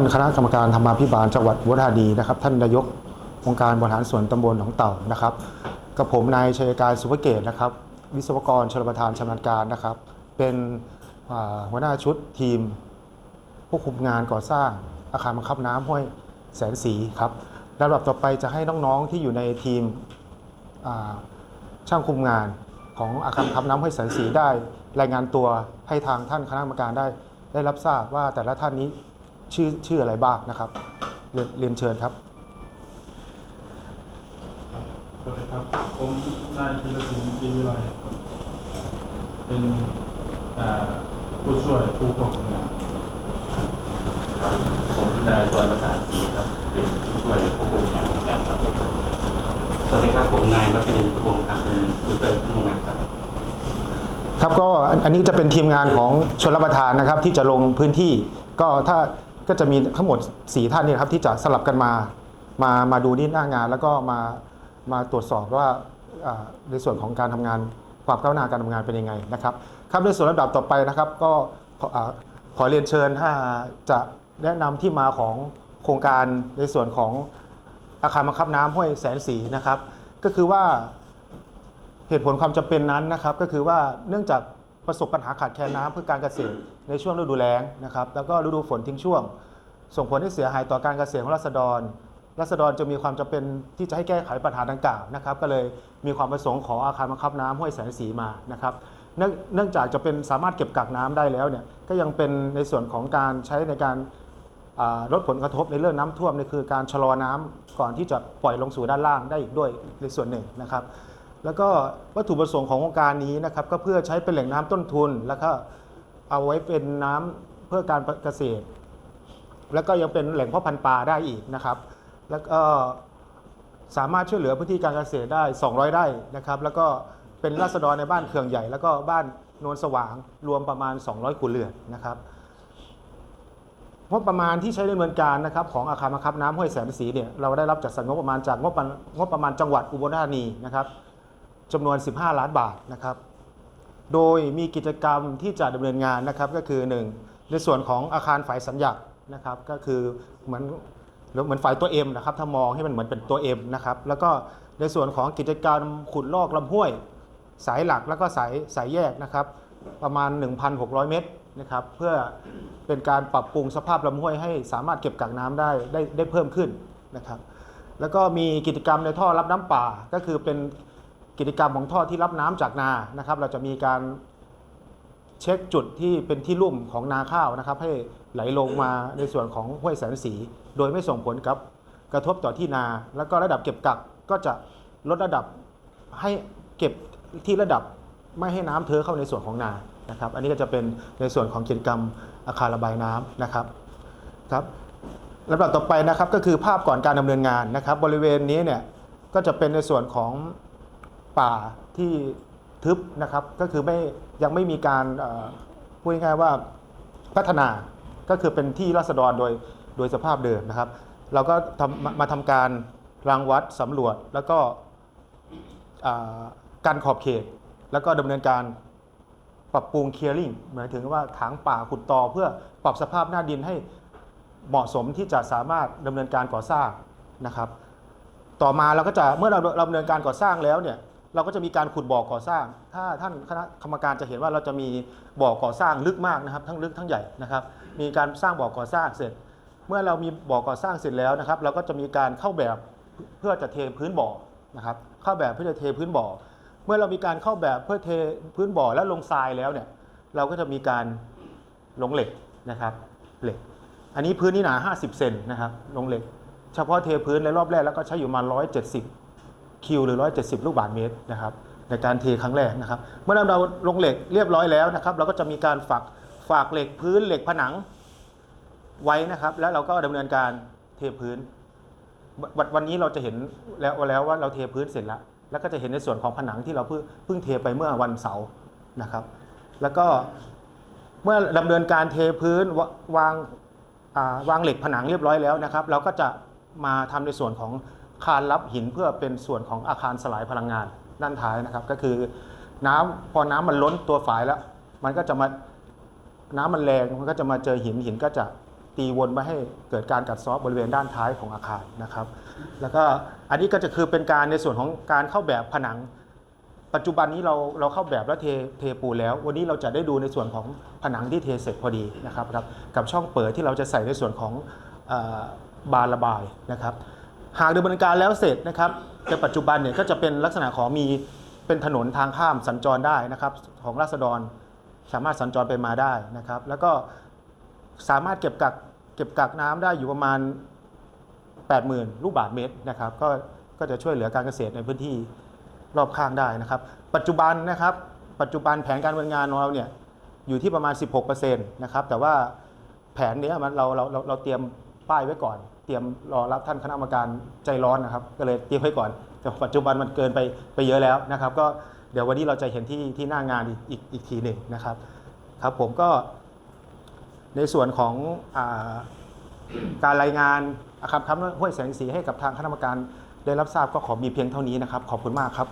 านคณะกรรมการธรรมาภิบาลจังหวัดอุบลราชธานีนะครับ ท่านนายกองค์การบริหารส่วนตำบลหนองเต่านะครับ กับผมนายชัยการสุภเกตนะครับ วิศวกรชลประทานชำนาญการนะครับ เป็นหัวหน้าชุดทีมควบคุมงานก่อสร้างอาคารบังคับน้ำห้วยแสนสีครับลำดับต่อไปจะให้น้องๆที่อยู่ในทีมช่างคุมงานของอาคารบังคับน้ำห้วยแสนสีได้ รายงานตัวให้ทางท่านคณะกรรมการได้ ได้รับทราบว่าแต่ละท่านนี้ ชื่อชื่ออะไรบ้างนะครับเรียนเรียนเชิญครับสวัสดีครับ ผมนายพิรศิลป์จีวิไลครับเป็นอ่าผู้ช่วยผู้ควบคุมงานผมนายสวนประสานศรีครับ เป็นผู้ช่วยผู้คุมงานของการครับสวัสดีครับผมนายรัตนินทร์วงศ์ครับเป็นผู้ช่วยผู้คุมงานครับครับก็อันอันนี้จะเป็นทีมงานของชนรับประทานนะครับ ที่จะลงพื้นที่ ก็ถ้า ก็จะมีทั้งหมด 4 ท่านเนี่ยครับที่จะสลับกันมามามาดูที่หน้างาน แล้วก็มามาตรวจสอบว่าในส่วนของการทำงานความก้าวหน้าการทำงานเป็นยังไงนะครับครับในส่วนลำดับต่อไปนะครับ ก็ขออขอเรียนเชิญถ้าจะแนะนำที่มาของโครงการในส่วนของอาคารบังคับน้ำห้วยแสนสีนะครับ ก็คือว่าเหตุผลความจำเป็นนั้นนะครับ ก็คือว่าเนื่องจาก ประสบปัญหาขาดแคลนน้ำเพื่อการเกษตรในช่วงฤดูแล้งนะครับแล้วก็ฤดูฝนทิ้งช่วง ส่งผลให้เสียหายต่อการเกษตรของรัษฎรรัษฎรจะมีความจำเป็นที่จะให้แก้ไขปัญหาดังกล่าวนะครับ ก็เลยมีความประสงค์ขออาคารบังคับน้ำห้วยแสนสีมานะครับเนื่องเนื่องจากจะเป็นสามารถเก็บกักน้ำได้แล้วเนี่ยก็ยังเป็นในส่วนของการใช้ในการอ่าลดผลกระทบในเรื่องน้ำท่วมนี่คือการชะลอน้ำก่อนที่จะปล่อยลงสู่ด้านล่างได้อีกด้วยในส่วนหนึ่งนะครับ แล้วก็วัตถุประสงค์ของโครงการนี้นะครับก็เพื่อใช้เป็นแหล่งน้ำต้นทุน แล้วก็เอาไว้เป็นน้ำเพื่อการเกษตร แล้วก็ยังเป็นแหล่งเพาะพันธุ์ปลาได้อีกนะครับ แล้วก็สามารถช่วยเหลือพื้นที่การเกษตรได้ 200 ไร่นะครับ แล้วก็เป็นราษฎรในบ้านเคืองใหญ่ แล้วก็บ้านโนนสว่างรวมประมาณ 200ครัวเรือนนะครับงบประมาณที่ใช้ดำเนินการนะครับของอาคารบังคับน้ำห้วยแสนสีเนี่ยเราได้รับจัดสรรงบประมาณจากงบประมาณจังหวัดอุบลราชธานีนะครับ จำนวน 15 ล้านบาทนะครับ โดยมีกิจกรรมที่จะดำเนินงานนะครับก็คือ 1 ในส่วนของอาคารฝ่ายสัญญานะครับก็คือเหมือนเหมือนฝ่ายตัว M นะครับถ้ามองให้มันเหมือนเป็นตัว M นะครับแล้วก็ในส่วนของกิจกรรมขุดลอกลำห้วย สายหลักแล้วก็สายสายแยกนะครับประมาณ 1,600 เมตรนะครับเพื่อเป็นการปรับปรุงสภาพลำห้วยให้สามารถเก็บกักน้ำได้ได้ได้เพิ่มขึ้นนะครับแล้วก็มีกิจกรรมในท่อรับน้ำป่าก็คือเป็น กิจกรรมของท่อที่รับน้ำจากนานะครับ เราจะมีการเช็คจุดที่เป็นที่ลุ่มของนาข้าวนะครับ ให้ไหลลงมาในส่วนของห้วยแสนสี โดยไม่ส่งผลกับกระทบต่อที่นา แล้วก็ระดับเก็บกักก็จะลดระดับให้เก็บที่ระดับไม่ให้น้ำเทอะเข้าในส่วนของนานะครับ อันนี้ก็จะเป็นในส่วนของกิจกรรมอาคารระบายน้ำนะครับครับลำดับต่อไปนะครับก็คือภาพก่อนการดำเนินงานนะครับ บริเวณนี้เนี่ยก็จะเป็นในส่วนของ ป่าที่ทึบนะครับ ก็คือไม่ยังไม่มีการพูดง่ายๆว่าพัฒนาก็คือเป็นที่ราษฎรโดยโดยสภาพเดิมนะครับ เราก็ทำมามาทำการรังวัดสำรวจแล้วก็การขอบเขต แล้วก็ดำเนินการปรับปรุงเคลียร์ลิงหมายถึงว่าถางป่าขุดตอเพื่อปรับสภาพหน้าดินให้เหมาะสมที่จะสามารถดำเนินการก่อสร้างนะครับ ต่อมาเราก็จะเมื่อเราดำเนินการก่อสร้างแล้วเนี่ย เราก็จะมีการขุดบ่อก่อสร้าง ถ้าท่านคณะกรรมการจะเห็นว่าเราจะมีบ่อก่อสร้างลึกมากนะครับ ทั้งลึกทั้งใหญ่นะครับ มีการสร้างบ่อก่อสร้างเสร็จ เมื่อเรามีบ่อก่อสร้างเสร็จแล้วนะครับ เราก็จะมีการเข้าแบบเพื่อจะเทพื้นบ่อนะครับ เข้าแบบเพื่อจะเทพื้นบ่อ เมื่อเรามีการเข้าแบบเพื่อเทพื้นบ่อและลงทรายแล้วเนี่ย เราก็จะมีการลงเหล็กนะครับ เหล็ก อันนี้พื้นนี่หนา 50 เซนนะครับ ลงเหล็ก เฉพาะเทพื้นในรอบแรกแล้วก็ใช้อยู่มา 170 คิวหรือ 170 ลูกบาศก์เมตรนะครับในการเทครั้งแรกนะครับ เมื่อเราลงเหล็กเรียบร้อยแล้วนะครับ เราก็จะมีการฝากฝากเหล็กพื้นเหล็กผนังไว้นะครับ แล้วเราก็ดำเนินการเทพื้นวันวันนี้เราจะเห็นแล้วแล้วว่าเราเทพื้นเสร็จแล้ว แล้วก็จะเห็นในส่วนของผนังที่เราเพิ่งเพิ่งเทไปเมื่อวันเสาร์นะครับ แล้วก็เมื่อดำเนินการเทพื้นววางาวางเหล็กผนังเรียบร้อยแล้วนะครับ เราก็จะมาทำในส่วนของ คานรับหินเพื่อเป็นส่วนของอาคารสลายพลังงานด้านท้ายนะครับ ก็คือน้ำพอน้ำมันล้นตัวฝายแล้ว มันก็จะมาน้ำมันแรงมันก็จะมาเจอหินหินก็จะตีวนไม่ให้เกิดการกัดเซาะบริเวณด้านท้ายของอาคารนะครับ แล้วก็อันนี้ก็จะคือเป็นการในส่วนของการเข้าแบบผนัง ปัจจุบันนี้เราเราเข้าแบบและเทเทปูแล้ว วันนี้เราจะได้ดูในส่วนของผนังที่เทเสร็จพอดีนะครับครับกับช่องเปิดที่เราจะใส่ในส่วนของอบานระบายนะครับ หากดำเนินการแล้วเสร็จนะครับในปัจจุบันเนี่ยก็จะเป็นลักษณะของมีเป็นถนนทางข้ามสัญจรได้นะครับของราษฎรสามารถสัญจรไปมาได้นะครับ แล้วก็สามารถเก็บกักเก็บกักน้ำได้อยู่ประมาณ 80,000 ลูกบาศเมตรนะครับก็ก็จะช่วยเหลือการเกษตรในพื้นที่รอบข้างได้นะครับ ปัจจุบันนะครับ ปัจจุบันแผนการดำเนินงานของเราเนี่ยอยู่ที่ประมาณ 16%นะครับแต่ว่าแผนนี้มันเราเราเราเราเตรียม ป้ายไว้ก่อน เตรียมรอรับท่านคณะกรรมการใจร้อนนะครับ ก็เลยเตรียมไว้ก่อน แต่ปัจจุบันมันเกินไปไปเยอะแล้วนะครับ ก็เดี๋ยววันนี้เราจะเห็นที่ที่หน้างานอีกอีกอีกทีหนึ่งนะครับ ครับผมก็ในส่วนของอการรายงานอาคารคำห้วยแสงสีให้กับทางคณะกรรมการได้รับทราบก็ขอมีเพียงเท่านี้นะครับ ขอบคุณมากครับ